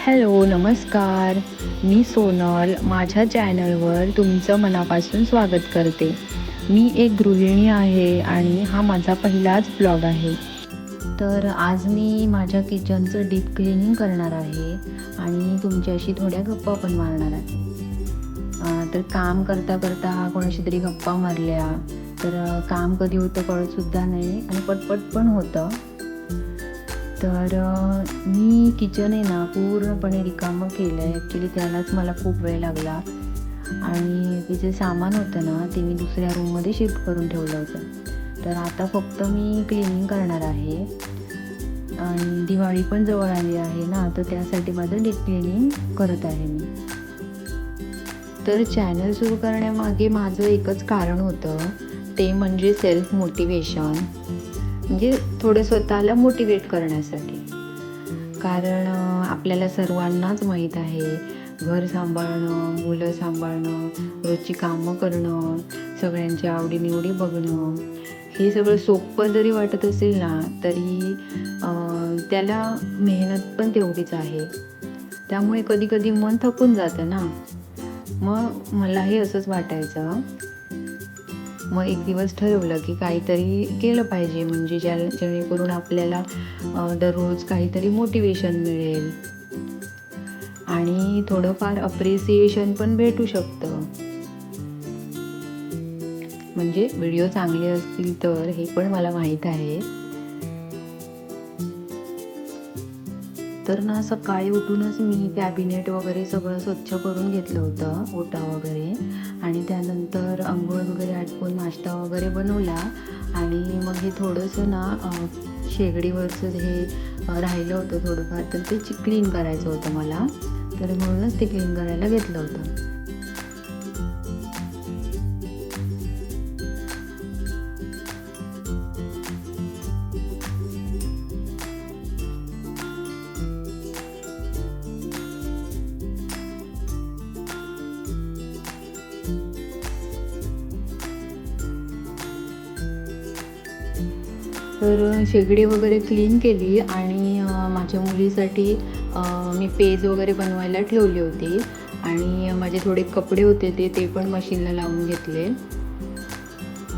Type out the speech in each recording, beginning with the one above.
Hello नमस्कार. मी सोनल माझ्या चॅनलवर तुमचं मनापासून स्वागत करते. मी एक गृहिणी आहे आणि हा माझा पहिलाच ब्लॉग आहे. तर आज मी माझ्या किचनचं डीप क्लिनिंग करणार आहे आणि तुमच्याशी थोड्या गप्पा पण मारणार आहे. तर काम करता करता कोणाशी तरी गप्पा मारल्या. तर काम कधी होतं कळतसुद्धा नाही आणि पटपट पण होतं. तर मी किचन आहे ना पूर्णपणे रिकामं केलं आहे ॲक्च्युली त्यालाच मला खूप वेळ लागला. आणि ते जे सामान होतं ना ते मी दुसऱ्या रूममध्ये शिफ्ट करून ठेवलं होतं. तर आता फक्त मी क्लिनिंग करणार आहे. आणि दिवाळी पण जवळ आली आहे ना तर त्यासाठी माझं डीप क्लिनिंग करत आहे मी. तर चॅनल सुरू करण्यामागे माझं एकच कारण होतं. ते म्हणजे सेल्फ मोटिवेशन म्हणजे थोडे स्वतःला मोटिवेट करण्यासाठी. कारण आपल्याला सर्वांनाच माहीत आहे घर सांभाळणं मुलं सांभाळणं रोजची कामं करणं सगळ्यांच्या आवडीनिवडी बघणं हे सगळं सोपं जरी वाटत असेल ना तरी त्याला मेहनत पण तेवढीच आहे. त्यामुळे कधी कधी मन थकून जातं ना. मग मलाही असंच वाटायचं मग एक दिवस ठरवलं की काहीतरी केलं पाहिजे. म्हणजे ज्या जेणेकरून आपल्याला दररोज काहीतरी मोटिवेशन मिळेल. आणि थोडंफार अप्रिसिएशन पण भेटू शकतं. म्हणजे व्हिडिओ चांगले असतील तर हे पण मला माहीत आहे. तर ना सकाळी उठूनच मी कॅबिनेट वगैरे सगळं स्वच्छ करून घेतलं होतं ओटा वगैरे. आणि त्यानंतर आंघोळ वगैरे आटपून नाश्ता वगैरे बनवला. आणि मग हे थोडंसं ना शेगडीवरचं हे राहिलं होतं थोडंफार. तर ते क्लीन करायचं होतं मला. तर म्हणूनच ते क्लीन करायला घेतलं होतं. तर शेगडी वगैरे क्लीन केली आणि माझ्या मुलीसाठी मी पेज वगैरे बनवायला ठेवली होती. आणि माझे थोडे कपडे होते ते ते पण मशीनला लावून घेतले.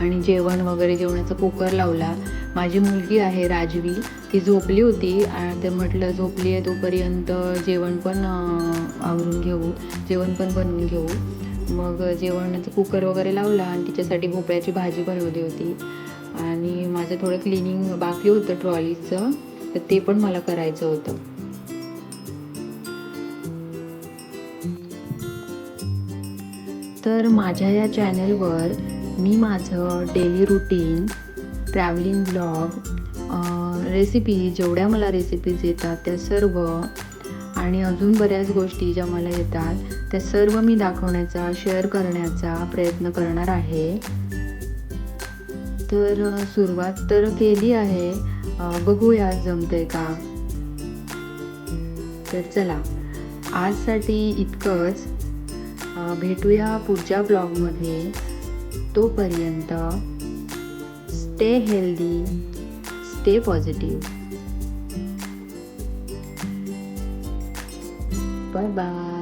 आणि जेवण वगैरे जेवणाचा कुकर लावला. माझी मुलगी आहे राजवी. ती झोपली होती आणि ते म्हटलं झोपली आहे तोपर्यंत जेवण पण आवरून घेऊ. जेवण पण बनवून घेऊ. मग जेवणाचं कुकर वगैरे लावला आणि तिच्यासाठी भोपळ्याची भाजी बनवली होती. आणि माझं थोडं क्लिनिंग बाकी होतं ट्रॉलीचं तर ते पण मला करायचं होतं. तर माझ्या या चॅनलवर मी माझं daily routine travelling blog recipe जेवढ्या मला रेसिपीज येतात त्या सर्व आणि अजून बऱ्याच गोष्टी ज्या मला येतात त्या सर्व मी दाखवण्याचा शेअर करण्याचा प्रयत्न करणार आहे. तर सुरुवात तर केली आहे. बघूया जमते का? तर चला आजसाठी इतकंच. भेटूया पुढच्या ब्लॉगमध्ये. तोपर्यंत stay healthy stay positive. Bye bye.